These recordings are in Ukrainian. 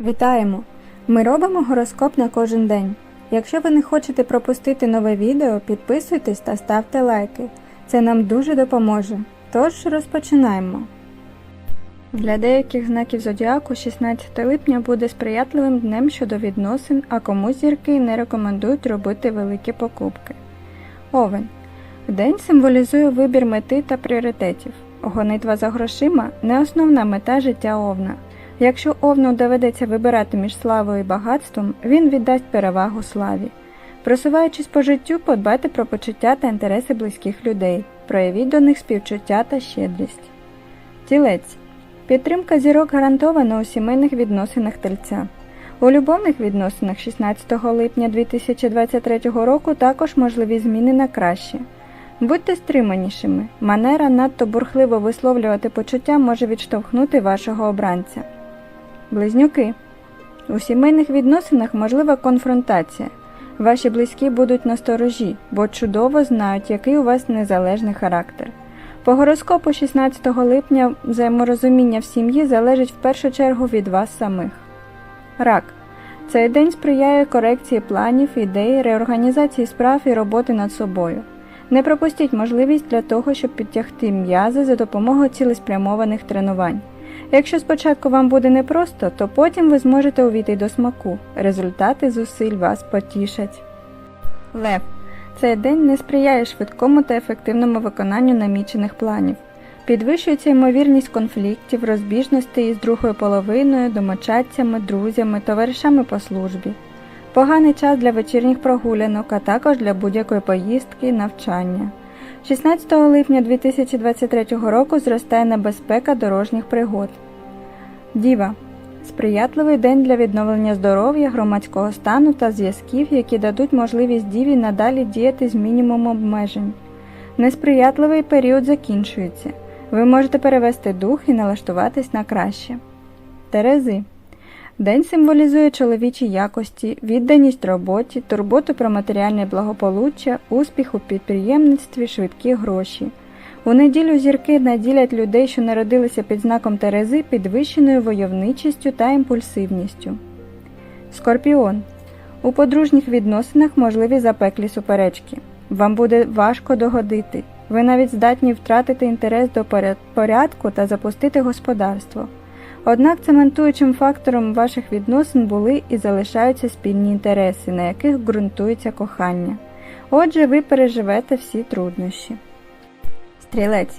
Вітаємо! Ми робимо гороскоп на кожен день. Якщо ви не хочете пропустити нове відео, підписуйтесь та ставте лайки. Це нам дуже допоможе. Тож розпочинаємо. Для деяких знаків зодіаку 16 липня буде сприятливим днем щодо відносин, а комусь зірки не рекомендують робити великі покупки. Овен. День символізує вибір мети та пріоритетів. Гонитва за грошима не основна мета життя овна. Якщо овну доведеться вибирати між славою і багатством, він віддасть перевагу славі. Просуваючись по життю, подбайте про почуття та інтереси близьких людей, проявіть до них співчуття та щедрість. Тілець. Підтримка зірок гарантована у сімейних відносинах тельця. У любовних відносинах 16 липня 2023 року також можливі зміни на краще. Будьте стриманішими. Манера надто бурхливо висловлювати почуття може відштовхнути вашого обранця. Близнюки. У сімейних відносинах можлива конфронтація. Ваші близькі будуть насторожі, бо чудово знають, який у вас незалежний характер. По гороскопу 16 липня взаєморозуміння в сім'ї залежить в першу чергу від вас самих. Рак. Цей день сприяє корекції планів, ідей, реорганізації справ і роботи над собою. Не пропустіть можливість для того, щоб підтягти м'язи за допомогою цілеспрямованих тренувань. Якщо спочатку вам буде непросто, то потім ви зможете увійти до смаку. Результати зусиль вас потішать. Лев. Цей день не сприяє швидкому та ефективному виконанню намічених планів. Підвищується ймовірність конфліктів, розбіжностей із другою половиною, домочадцями, друзями, товаришами по службі. Поганий час для вечірніх прогулянок, а також для будь-якої поїздки, навчання. 16 липня 2023 року зростає небезпека дорожніх пригод. Діва. Сприятливий день для відновлення здоров'я, громадського стану та зв'язків, які дадуть можливість діві надалі діяти з мінімумом обмежень. Несприятливий період закінчується. Ви можете перевести дух і налаштуватись на краще. Терези. День символізує чоловічі якості, відданість роботі, турботу про матеріальне благополуччя, успіх у підприємництві, швидкі гроші. У неділю зірки наділять людей, що народилися під знаком Терези, підвищеною войовничістю та імпульсивністю. Скорпіон. У подружніх відносинах можливі запеклі суперечки. Вам буде важко догодити. Ви навіть здатні втратити інтерес до порядку та запустити господарство. Однак цементуючим фактором ваших відносин були і залишаються спільні інтереси, на яких ґрунтується кохання. Отже, ви переживете всі труднощі. Стрілець.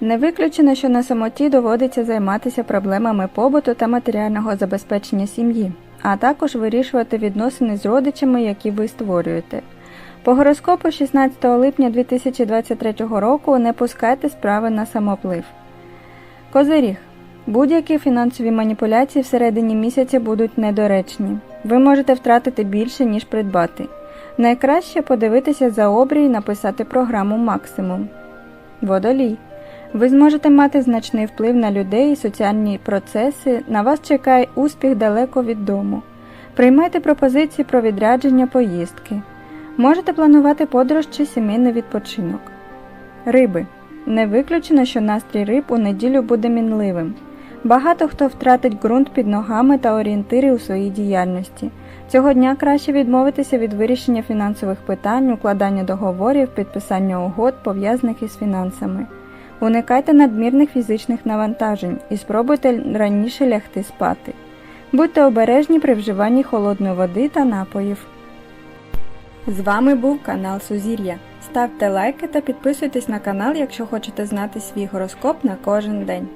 Не виключено, що на самоті доводиться займатися проблемами побуту та матеріального забезпечення сім'ї, а також вирішувати відносини з родичами, які ви створюєте. По гороскопу 16 липня 2023 року не пускайте справи на самоплив. Козиріг. Будь-які фінансові маніпуляції всередині місяця будуть недоречні. Ви можете втратити більше, ніж придбати. Найкраще подивитися за обрій і написати програму максимум. Водолій. Ви зможете мати значний вплив на людей і соціальні процеси. На вас чекає успіх далеко від дому. Приймайте пропозиції про відрядження поїздки. Можете планувати подорож чи сімейний відпочинок. Риби. Не виключено, що настрій риб у неділю буде мінливим. Багато хто втратить ґрунт під ногами та орієнтири у своїй діяльності. Цього дня краще відмовитися від вирішення фінансових питань, укладання договорів, підписання угод, пов'язаних із фінансами. Уникайте надмірних фізичних навантажень і спробуйте раніше лягти спати. Будьте обережні при вживанні холодної води та напоїв. З вами був канал Сузір'я. Ставте лайки та підписуйтесь на канал, якщо хочете знати свій гороскоп на кожен день.